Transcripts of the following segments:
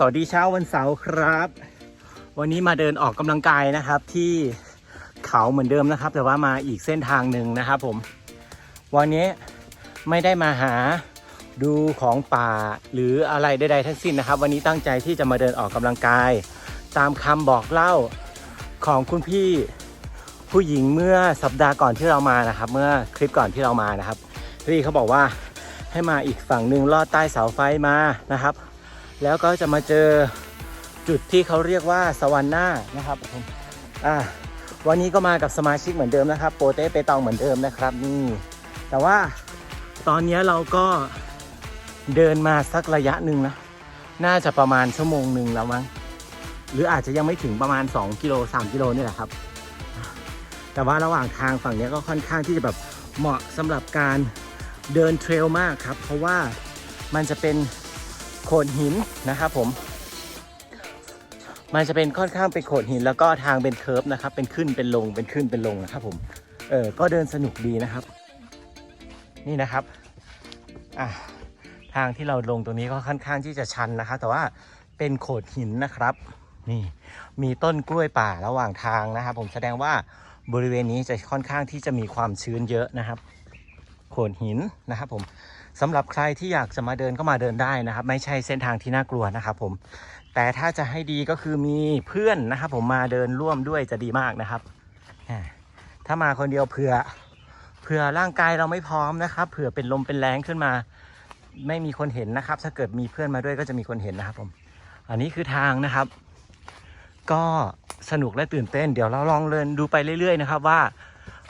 สวัสดีเช้าวันเสาร์ครับ วันนี้มาเดินออกกำลังกายนะครับที่เขาเหมือนเดิมนะครับ แต่ว่ามาอีกเส้นทางหนึ่งนะครับผม วันนี้ไม่ได้มาหาดูของป่าหรืออะไรใดๆทั้งสิ้นนะครับ วันนี้ตั้งใจที่จะมาเดินออกกำลังกาย ตามคำบอกเล่าของคุณพี่ผู้หญิงเมื่อสัปดาห์ก่อนที่เรามานะครับ เมื่อคลิปก่อนที่เรามานะครับพี่เขาบอกว่าให้มาอีกฝั่งหนึ่งลอดใต้เสาไฟมานะครับ แล้วก็จะมาเจอจุดที่เขาเรียกว่าสวรรค์หน้านะครับผมอ่าวันนี้ก็มากับสมาชิกเหมือนเดิมนะครับ โปเต้เปตองเหมือนเดิมนะครับนี่แต่ว่าตอนนี้เราก็เดินมาสักระยะหนึ่งนะ น่าจะประมาณชั่วโมงหนึ่งแล้วมั้ง หรืออาจจะยังไม่ถึงประมาณ 2 กิโล 3 กิโลนี่แหละครับ แต่ว่าระหว่างทางฝั่งนี้ก็ค่อนข้างที่จะแบบเหมาะสำหรับการเดินเทรลมากครับ เพราะว่ามันจะเป็น โขดหินนะครับผม มันจะเป็นค่อนข้างเป็นโขดหิน แล้วก็ทางเป็นเคิร์ฟนะครับ เป็นขึ้นเป็นลงเป็นขึ้นเป็นลงนะครับผม เออก็เดินสนุกดีนะครับ นี่นะครับอะทางที่เราลงตรงนี้ก็ค่อนข้างที่จะชันนะครับแต่ว่าเป็นโขดหินนะครับ นี่มีต้นกล้วยป่าระหว่างทางนะครับ ผมแสดงว่าบริเวณนี้จะค่อนข้างที่จะมีความชื้นเยอะนะครับ โขดหินนะครับผม สำหรับใครที่อยากจะมาเดินก็มาเดินได้นะครับ ไม่ใช่เส้นทางที่น่ากลัวนะครับผมแต่ถ้าจะให้ดีก็คือมีเพื่อนนะครับ ผมมาเดินร่วมด้วยจะดีมากนะครับ ถ้ามาคนเดียวเผื่อเผื่อร่างกายเราไม่พร้อมนะครับเผื่อเป็นลมเป็นแรงขึ้นมา ไม่มีคนเห็นนะครับ ถ้าเกิดมีเพื่อนมาด้วยก็จะมีคนเห็นนะครับผม อันนี้คือทางนะครับ ก็สนุกและตื่นเต้น เดี๋ยวเราลองเดินดูไปเรื่อย ๆ นะครับว่า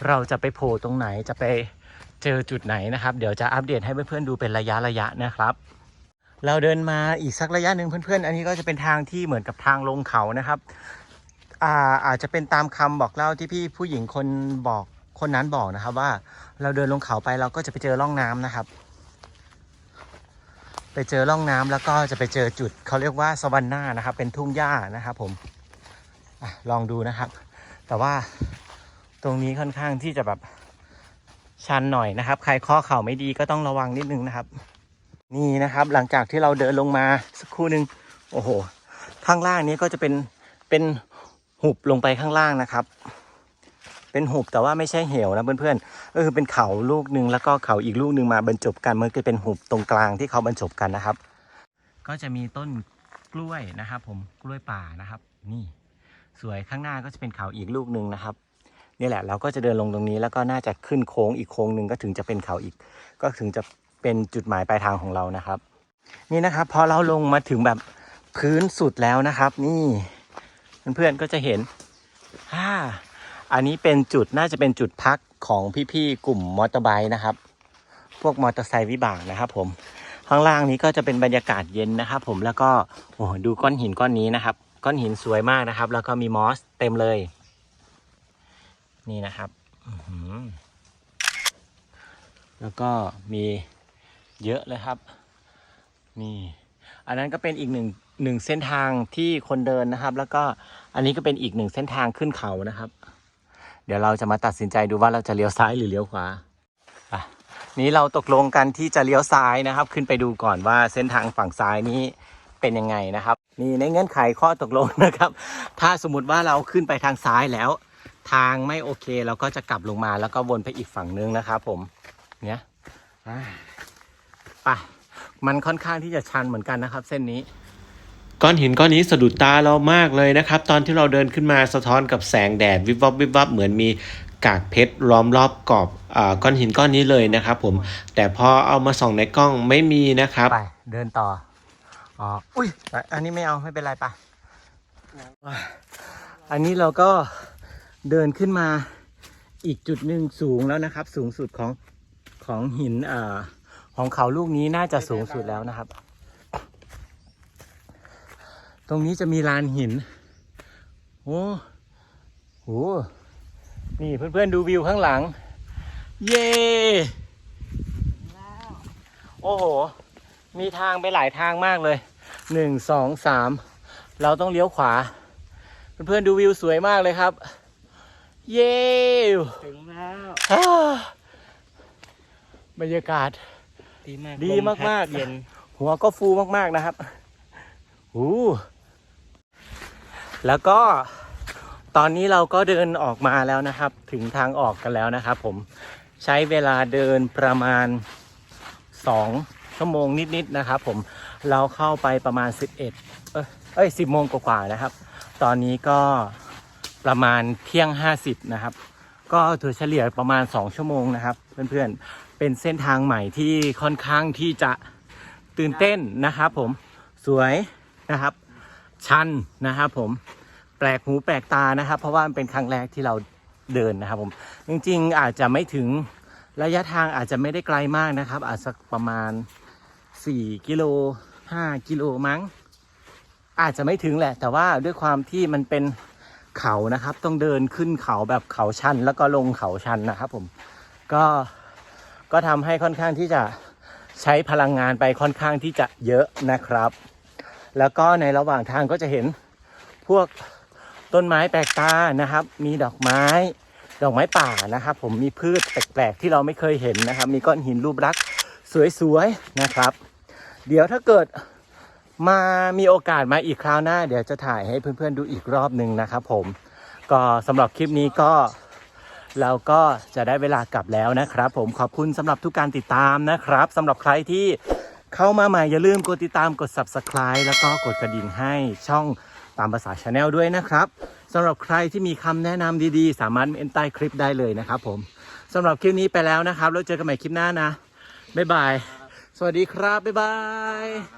เราจะไปโผล่ตรงไหนจะไปเจอจุดไหนนะครับ เดี๋ยวจะอัปเดตให้เพื่อนๆดูเป็นระยะระยะนะครับ เราเดินมาอีกสักระยะหนึ่งเพื่อนๆ อันนี้ก็จะเป็นทางที่เหมือนกับทางลงเขานะครับอ่าอาจจะเป็นตามคำบอกเล่าที่พี่ผู้หญิงคนบอกคนนั้นบอกนะครับ ว่าเราเดินลงเขาไปเราก็จะไปเจอร่องน้ำนะครับ ไปเจอร่องน้ำแล้วก็จะไปเจอจุดเขาเรียกว่าสวรรค์หน้านะครับ เป็นทุ่งหญ้านะครับ ผมอลองดูนะครับ แต่ว่า ตรงนี้ค่อนข้างที่จะแบบชันหน่อยนะครับ ใครข้อเข่าไม่ดีก็ต้องระวังนิดนึงนะครับ นี่นะครับ หลังจากที่เราเดินลงมาสักครู่หนึ่งโอ้โห ข้างล่างนี้ก็จะเป็นเป็นหุบลงไปข้างล่างนะครับ เป็นหุบแต่ว่าไม่ใช่เหวนะเพื่อนๆก็คือเป็นเขาลูกหนึ่งแล้วก็เขาอีกลูกหนึ่งมาบรรจบกันมันก็เป็นหุบตรงกลางที่เขาบรรจบกันนะครับ ก็จะมีต้นกล้วยนะครับ ผมกล้วยป่านะครับ นี่ สวยข้างหน้าก็จะเป็นเขาอีกลูกหนึ่งนะครับ นี่แหละเราก็จะเดินลงตรงนี้แล้วก็น่าจะขึ้นโค้งอีกโค้งหนึ่งก็ถึงจะเป็นเขาอีก ก็ถึงจะเป็นจุดหมายปลายทางของเรานะครับ นี่นะครับพอเราลงมาถึงแบบพื้นสุดแล้วนะครับ นี่เพื่อนๆก็จะเห็นอ่าอันนี้เป็นจุดน่าจะเป็นจุดพักของพี่ๆกลุ่มมอเตอร์ไบค์นะครับ พวกมอเตอร์ไซค์วิบากนะครับผมข้างล่างนี้ก็จะเป็นบรรยากาศเย็นนะครับ ผมแล้วก็โอ้ดูก้อนหินก้อนนี้นะครับ ก้อนหินสวยมากนะครับ แล้วก็มีมอสเต็มเลย นี่นะครับแล้วก็มีเยอะเลยครับ นี่ อันนั้นก็เป็นอีกหนึ่งหนึ่งเส้นทางที่คนเดินนะครับ แล้วก็อันนี้ก็เป็นอีกหนึ่งเส้นทางขึ้นเขานะครับ เดี๋ยวเราจะมาตัดสินใจดูว่าเราจะเลี้ยวซ้ายหรือเลี้ยวขวาอะนี้เราตกลงกันที่จะเลี้ยวซ้ายนะครับ ขึ้นไปดูก่อนว่าเส้นทางฝั่งซ้ายนี้เป็นยังไงนะครับ นี่ในเงื่อนไขข้อตกลงนะครับ ถ้าสมมติว่าเราขึ้นไปทางซ้ายแล้ว ทางไม่โอเคเราก็จะกลับลงมาแล้วก็วนไปอีกฝั่งนึงนะครับผมเนี่ยอ่าไปมันค่อนข้างที่จะชันเหมือนกันนะครับ เส้นนี้ ก้อนหินก้อนนี้สะดุดตาเรามากเลยนะครับ ตอนที่เราเดินขึ้นมาสะท้อนกับแสงแดดวิบวับวิบวับเหมือนมีกากเพชรล้อมรอบกรอบอาก้อนหินก้อนนี้เลยนะครับผมแต่พอเอามาส่องในกล้องไม่มีนะครับไปเดินต่ออ๋ออุ้ยอันนี้ไม่เอาไม่เป็นไรปะอันนี้เราก็ เดินขึ้นมาอีกจุดหนึ่งสูงแล้วนะครับ สูงสุดของของหินอ่าของเขาลูกนี้น่าจะสูงสุดแล้วนะครับ ตรงนี้จะมีลานหินโอ้โหนี่เพื่อนๆดูวิวข้างหลัง เย้โอ้โห มีทางไปหลายทางมากเลยหนึ่งสองสามเราต้องเลี้ยวขวา เพื่อนๆดูวิวสวยมากเลยครับ เย้ถึงแล้วฮ่าบรรยากาศ ดีมากดีลพัมากๆเย็น หัวก็ฟูมากๆนะครับอู้แล้วก็ตอนนี้เราก็เดินออกมาแล้วนะครับ ถึงทางออกกันแล้วนะครับ ผมใช้เวลาเดินประมาณ 2 ชั่วโมงนิดๆนะครับ ผมเราเข้าไปประมาณ 11 เอ้ยเอ้ย10โมงกว่าๆนะครับ ตอนนี้ก็ ประมาณเที่ยง 50 นะครับ ก็ถือเฉลี่ยประมาณ 2 ชั่วโมงนะครับ เพื่อนๆ เป็นเส้นทางใหม่ที่ค่อนข้างที่จะตื่นเต้นนะครับผมสวยนะครับ ชันนะครับผมแปลกหูแปลกตานะครับ เพราะว่ามันเป็นครั้งแรกที่เราเดินนะครับผมจริงๆอาจจะไม่ถึงระยะทางอาจจะไม่ได้ไกลมากนะครับ อาจสักประมาณ 4 กิโล 5 กิโลมั้ง อาจจะไม่ถึงแหละ แต่ว่าด้วยความที่มันเป็น เขานะครับ ต้องเดินขึ้นเขาแบบเขาชันแล้วก็ลงเขาชันนะครับ ผมก็ก็ทำให้ค่อนข้างที่จะใช้พลังงานไปค่อนข้างที่จะเยอะนะครับ แล้วก็ในระหว่างทางก็จะเห็นพวกต้นไม้แปลกตานะครับ มีดอกไม้ ดอกไม้ป่านะครับ ผมมีพืชแปลกๆที่เราไม่เคยเห็นนะครับ มีก้อนหินรูปลักษณ์สวยๆนะครับ เดี๋ยวถ้าเกิด มามีโอกาสมาอีกคราวหน้า เดี๋ยวจะถ่ายให้เพื่อนๆดูอีกรอบหนึ่งนะครับผม ก็สำหรับคลิปนี้ก็เราก็จะได้เวลากลับแล้วนะครับ ผมขอบคุณสำหรับทุกการติดตามนะครับสำหรับใครที่เข้ามาใหม่อย่าลืมกดติดตามกด subscribe แล้วก็กดกระดิ่งให้ช่องตามภาษาชาแนลด้วยนะครับสำหรับใครที่มีคำแนะนำดีๆ สามารถเมนใต้คลิปได้เลยนะครับผมสำหรับคลิปนี้ไปแล้วนะครับ แล้วเจอกันใหม่คลิปหน้านะบ๊ายบาย สวัสดีครับบ๊ายบาย